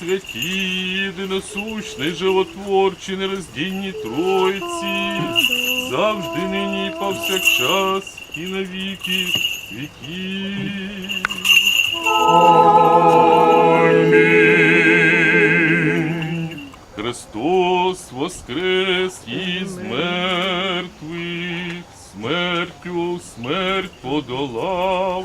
Слава святій, єдиносущний, животворчій, нероздільній Тройці, завжди нині і повсякчас, і на віки віків. Амінь. Христос воскрес із мертвих, смертю смерть подолав,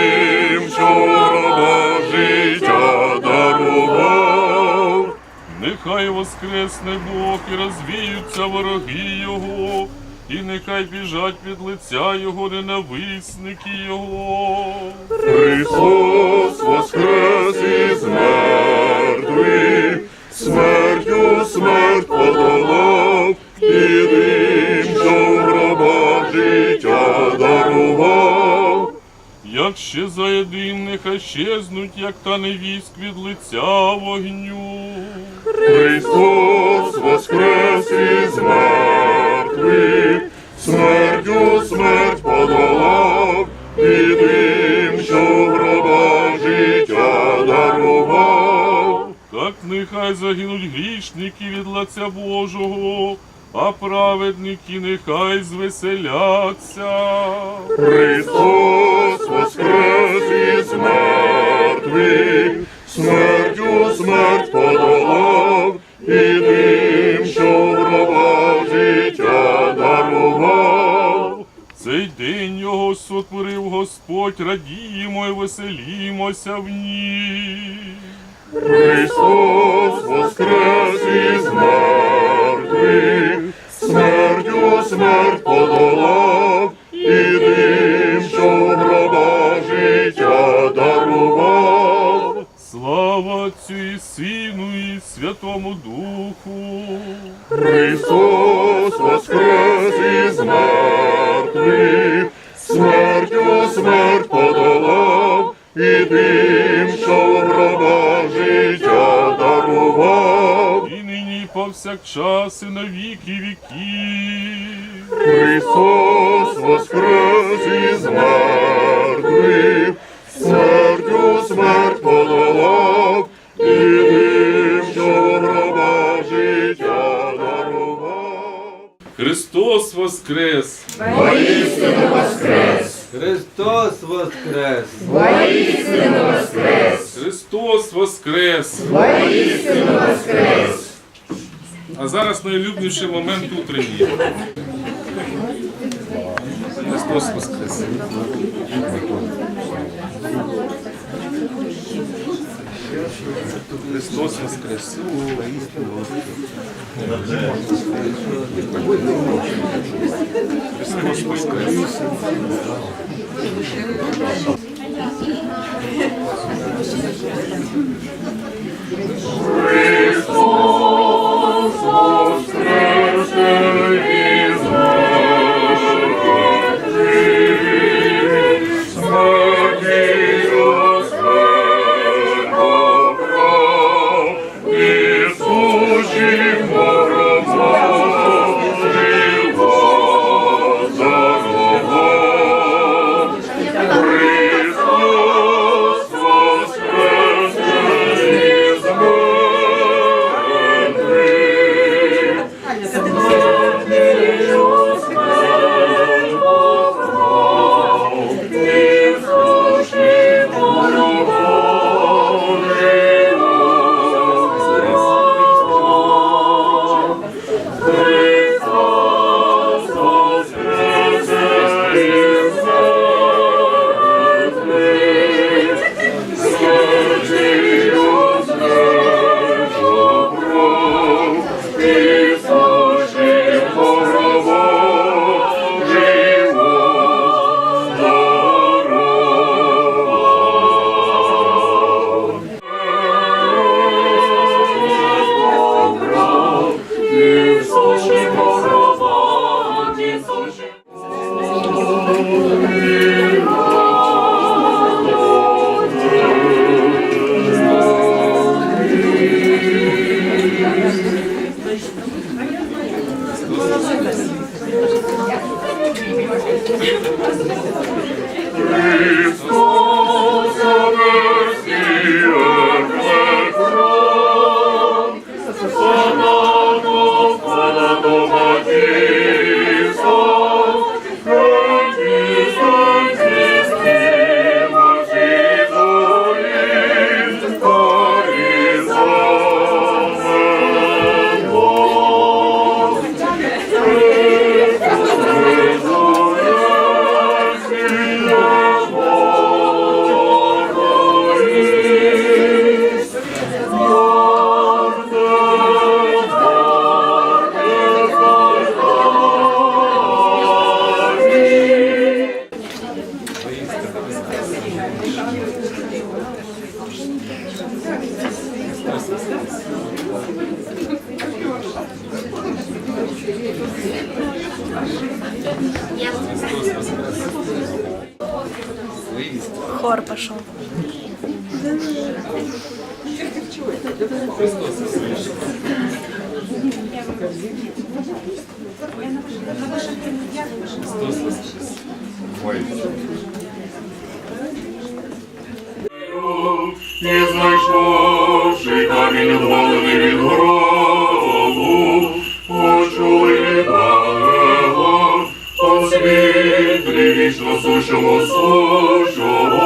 воскресне Бог і розвіються вороги Його, і нехай біжать від лиця Його ненависники Його. Христос воскрес із мертвих, смертю смерть подолав, і тим, що в гробах життя дарував. Як ще за єдин, нехай щезнуть, як та невість від лиця вогню. Христос воскрес із мертвих, смертю смерть подолав, і тим, що в гробах життя дарував. Так нехай загинуть грішники від лиця Божого, а праведники нехай звеселяться. Христос воскрес із мертвих, смертю смерть подолав, його сотворив Господь, радіємо і веселімося в ній. Христос воскрес із мертвих, смертю смерть подолав, і тим, що в гробах життя дарував. Слава Отцю і Сину і Святому Духу. Христос воскрес із повсякчас і на віки віків. Христос воскрес із мертвих, смертю смерть подолав, і тим, що гроба життя дарував. Христос Воскрес! Христос воскрес! Христос Воскрес! А зараз найлюбніший момент утренній. Христос Воскрес! Христос Воскрес! Христос Воскрес! Христос Хор пошел. І камінь відвалений від гробу, почули Павла, о світлі вічно сущого сущого,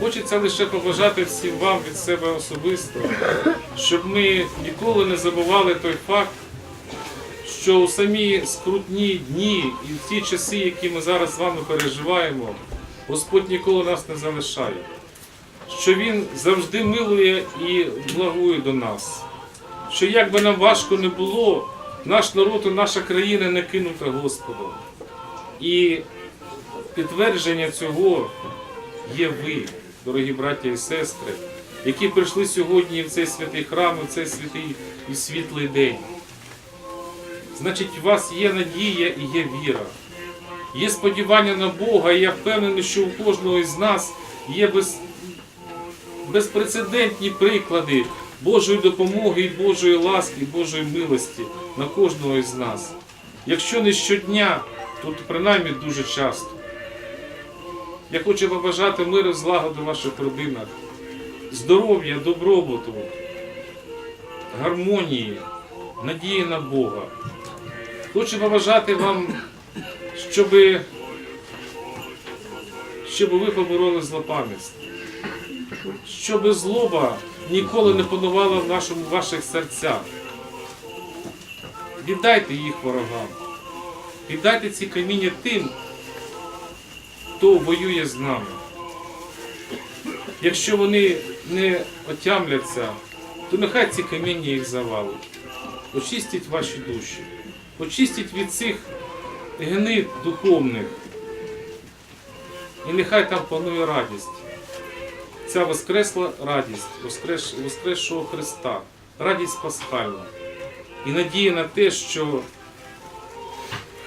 Хочеться лише побажати всім вам від себе особисто, щоб ми ніколи не забували той факт, що у самі скрутні дні і в ті часи, які ми зараз з вами переживаємо, Господь ніколи нас не залишає. Що Він завжди милує і благує до нас. Що як би нам важко не було, наш народ і наша країна не кинута Господом. І підтвердження цього є ви, дорогі браття і сестри, які прийшли сьогодні в цей святий храм, в цей святий і світлий день. Значить, у вас є надія і є віра. Є сподівання на Бога, і я впевнений, що у кожного із нас є без, безпрецедентні приклади Божої допомоги, і Божої ласки, і Божої милості на кожного із нас. Якщо не щодня, то принаймні дуже часто. Я хочу побажати миру, злагоди в ваших родинах, здоров'я, добробуту, гармонії, надії на Бога. Хочу побажати вам, щоб, щоб ви побороли злопам'ятство, щоб злоба ніколи не панувала в нашому ваших серцях. Віддайте їх ворогам. Віддайте ці каміння тим, хто воює з нами. Якщо вони не отямляться, то нехай ці каміння їх завалить. Очистіть ваші душі, очистіть від цих гнид духовних. І нехай там панує радість. Ця воскресла радість воскрес, Воскресшого Христа, радість пасхальна. І надія на те, що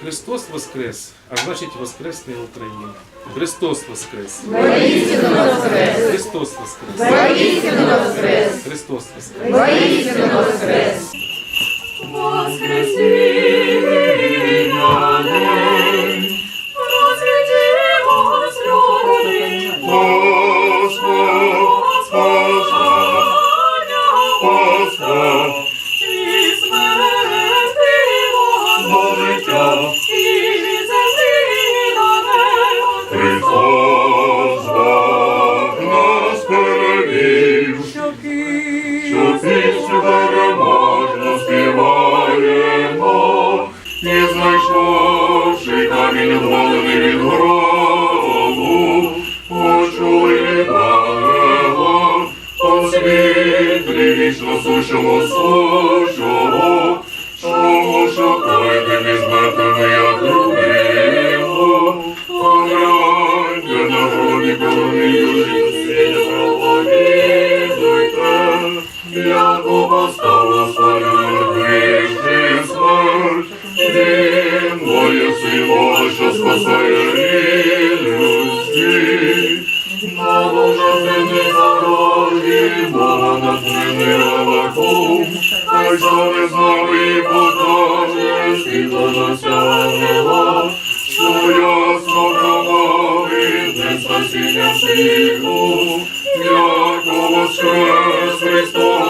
Христос Воскрес, а значить Воскресне Україна. Христос Воскрес! Воістину воскрес! Христос Воскрес! Воістину воскрес! Христос Воскрес! Воістину воскрес! Воскресіння світло що ясно промовить не спасіння світу, яко воскрес Христос,